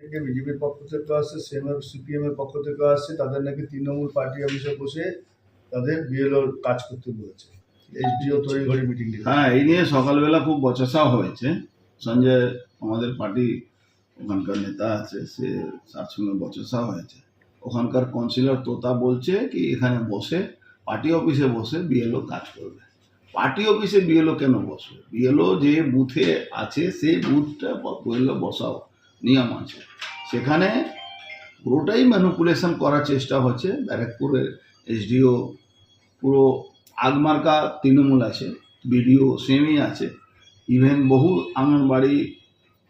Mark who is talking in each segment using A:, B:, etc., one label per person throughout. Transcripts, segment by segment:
A: থেকে বিজেপির পক্ষ থেকে আসছে সিএমএম সিপিএম এর পক্ষ থেকে আসছে, তাদের নাকি তৃণমূল পার্টি অফিসে বসে তাদের বিএলওর কাজ করতে বলেছে। তৈরি
B: হ্যাঁ এই নিয়ে সকালবেলা খুব বচসা হয়েছে। সঞ্জয় আমাদের পার্টি ওখানকার নেতা আছে, সে তার সঙ্গে বচসা হয়েছে। ওখানকার কাউন্সিলর তোতা বলছে কি, এখানে বসে, পার্টি অফিসে বসে বিএলও কাজ করবে। পার্টি অফিসে বিএলও কেন বসবে? বিএলও যে বুথে আছে, সেই বুথটা বসাও। নিয়ম আছে। সেখানে পুরোটাই ম্যানুপুলেশন করার চেষ্টা হচ্ছে। ব্যারাকপুরের এসডিও, পুরো আগমার্কা তৃণমূল আছে, বিডিও সেমই আছে। ইভেন বহু আঙ্গনবাড়ি,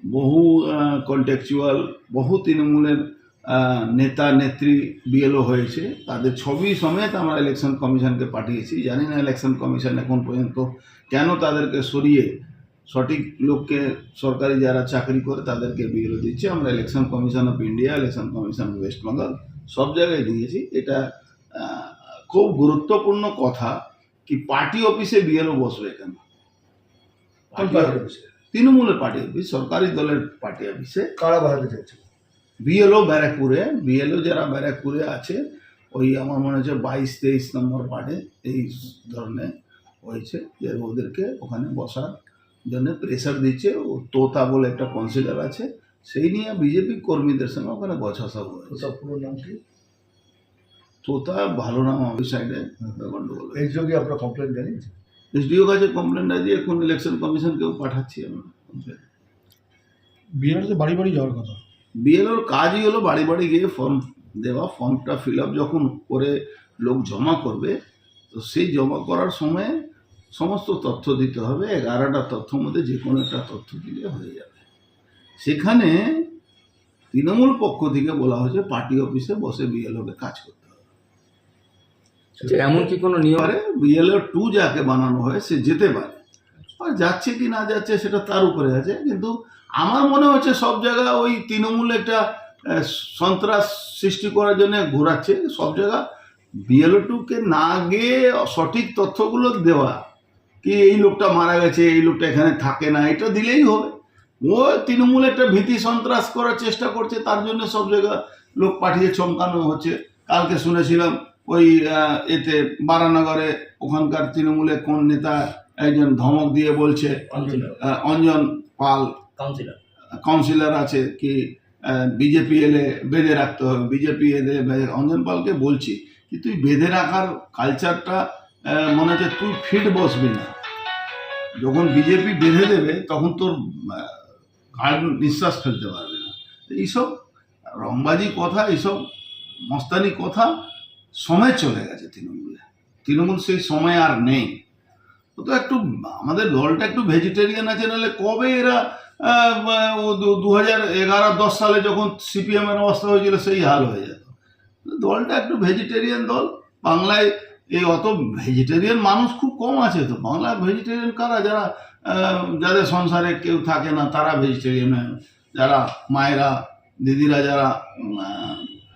B: বহু কন্টেকচুয়াল বহু তৃণমূলের নেতা, নেত্রী বিএলও হয়েছে। তাদের ছবি সমেত আমরা ইলেকশন কমিশনকে পাঠিয়েছি। জানি না ইলেকশন কমিশন এখন পর্যন্ত কেন তাদেরকে সরিয়ে সঠিক লোককে সরকারি যারা চাকরি করে তাদেরকে বিএলও দিচ্ছে। আমরা election commission of India election commission of West Bengal সব জায়গায় দিয়েছি। এটা খুব গুরুত্বপূর্ণ কথা কি পার্টি অফিসে বিএলও বসবে কেন? তৃণমূলের পার্টি অফিস সরকারি দলের পার্টি অফিসে।
A: কারা বাড়াতে চাইছে?
B: বিএলও ব্যারাকপুরে বিএলও যারা ব্যারাকপুরে আছে ওই আমার মনে হচ্ছে বাইশ তেইশ নম্বর পার্টে এই ধরনের হয়েছে যে ওদেরকে ওখানে বসার জন্য প্রেশার দিচ্ছে ও তোতা বলে একটা কাউন্সিলর আছে সেই নিয়ে বিজেপি কর্মীদের সঙ্গে ওখানে বছাসা হয়েছে।
A: পুরো নাম কি?
B: তোতা ভালো নাম ওই সাইডে গন্ডগোল
A: এইচডিও আপনার কমপ্লেন জানিয়েছে
B: এসডিও কাছে কমপ্লেনটা দিয়ে এখন ইলেকশন কমিশনকেও পাঠাচ্ছি আমরা।
C: বিহারে বাড়ি বাড়ি যাওয়ার কথা?
B: বিএলওর কাজই হলো বাড়ি বাড়ি গিয়ে ফর্ম দেওয়া ফর্মটা ফিল আপ যখন করে লোক জমা করবে তো সেই জমা করার সময় সমস্ত তথ্য দিতে হবে এগারোটা তথ্য মধ্যে যে কোনো একটা তথ্য দিলে হয়ে যাবে। সেখানে তৃণমূল পক্ষ থেকে বলা হয়েছে পার্টি অফিসে বসে বিএলওকে কাজ করতে হবে।
D: আচ্ছা, এমন কি কোনো নিয়ম?
B: বিএলও টু যাকে বানানো হয় সে যেতে পারে। আর যাচ্ছে কি না যাচ্ছে সেটা তার উপরে আছে কিন্তু আমার মনে হচ্ছে সব জায়গায় ওই তৃণমূল একটা সন্ত্রাস সৃষ্টি করার জন্য ঘোরাচ্ছে। সব জায়গা বিএলও টুকে না গিয়ে সঠিক তথ্যগুলো দেওয়া কি এই লোকটা মারা গেছে এই লোকটা এখানে থাকে না এটা দিলেই হবে। ও তৃণমূল একটা ভীতি সন্ত্রাস করার চেষ্টা করছে তার জন্য সব জায়গা লোক পাঠিয়ে চমকানো হচ্ছে। কালকে শুনেছিলাম ওই এতে বারানগরে ওখানকার তৃণমূলের কোন নেতা একজন ধমক দিয়ে বলছে অঞ্জন পাল।
D: কাউন্সিলর।
B: কাউন্সিলর আছে কি বিজেপি এলে বেঁধে রাখতে হবে। বিজেপি এলে অঞ্জন পালকে বলছি কি তুই বেঁধে রাখার কালচারটা মনে হচ্ছে তুই ফিট বসবি না। যখন বিজেপি বেঁধে দেবে, তখন তোর ঘাড় নিঃশ্বাস ফেলতে পারবে না। এইসব রংবাজি কথা, এইসব মস্তানি কথা সময় চলে গেছে তৃণমূলে। তৃণমূল সেই সময় আর নেই। ও তো একটু, আমাদের দলটা একটু ভেজিটেরিয়ান আছে, নাহলে কবে এরা দু হাজার এগারো, দশ সালে যখন সিপিএমের অবস্থা হয়েছিল, সেই হাল হয়ে যেত। দলটা একটু ভেজিটেরিয়ান দল। বাংলায় এই অত ভেজিটেরিয়ান মানুষ খুব কম আছে তো। বাংলা ভেজিটেরিয়ান কারা? যারা যাদের সংসারে কেউ থাকে না তারা ভেজিটেরিয়ান যারা মায়েরা দিদিরা যারা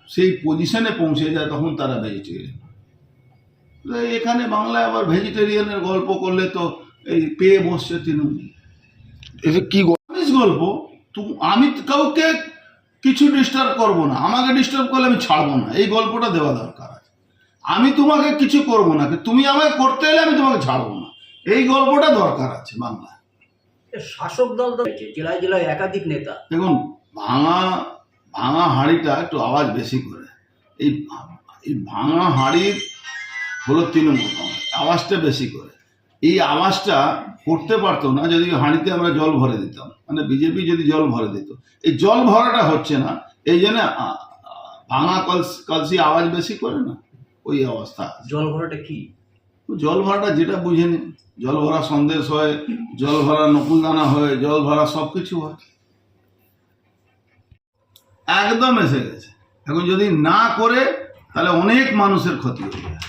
B: সেই পজিশনে পৌঁছে যায় তখন তারা ভেজিটেরিয়ান এখানে বাংলায় আবার ভেজিটেরিয়ানের গল্প করলে তো এই পেয়ে বসছে তৃণমূল।
C: এটা কি
B: আমিষ গল্প? আমি কাউকে কিছু ডিস্টার্ব করব না। আমাকে ডিস্টার্ব করলে আমি ছাড়বো না। এই গল্পটা দেওয়া দরকার। আমি তোমাকে কিছু করব না তুমি আমাকে করতে এলে আমি তোমাকে ছাড়বো না। এই গল্পটা দরকার আছে বাংলায়।
D: শাসক দল জেলায় জেলায় একাধিক নেতা।
B: দেখুন ভাঙা ভাঙা হাঁড়িটা একটু আওয়াজ বেশি করে। এই এই ভাঙা হাঁড়ির হলো তৃণমূল কংগ্রেস আওয়াজটা বেশি করে। এই আওয়াজটা করতে পারতো না যদি হাঁড়িতে আমরা জল ভরে দিতাম। মানে বিজেপি যদি জল ভরে দিত। এই জল ভরাটা হচ্ছে না এই জন্য ভাঙা কলস কলসি আওয়াজ বেশি করে না? ওই অবস্থা
D: জল ভরাটা কি?
B: জল ভরাটা যেটা বুঝে নিন জল ভরা সন্দেশ হয় জল ভরা নকুলদানা হয় জল ভরা সব কিছু হয়। একদম এসে গেছে। এখন যদি না করে তাহলে অনেক মানুষের ক্ষতি হয়ে যায়।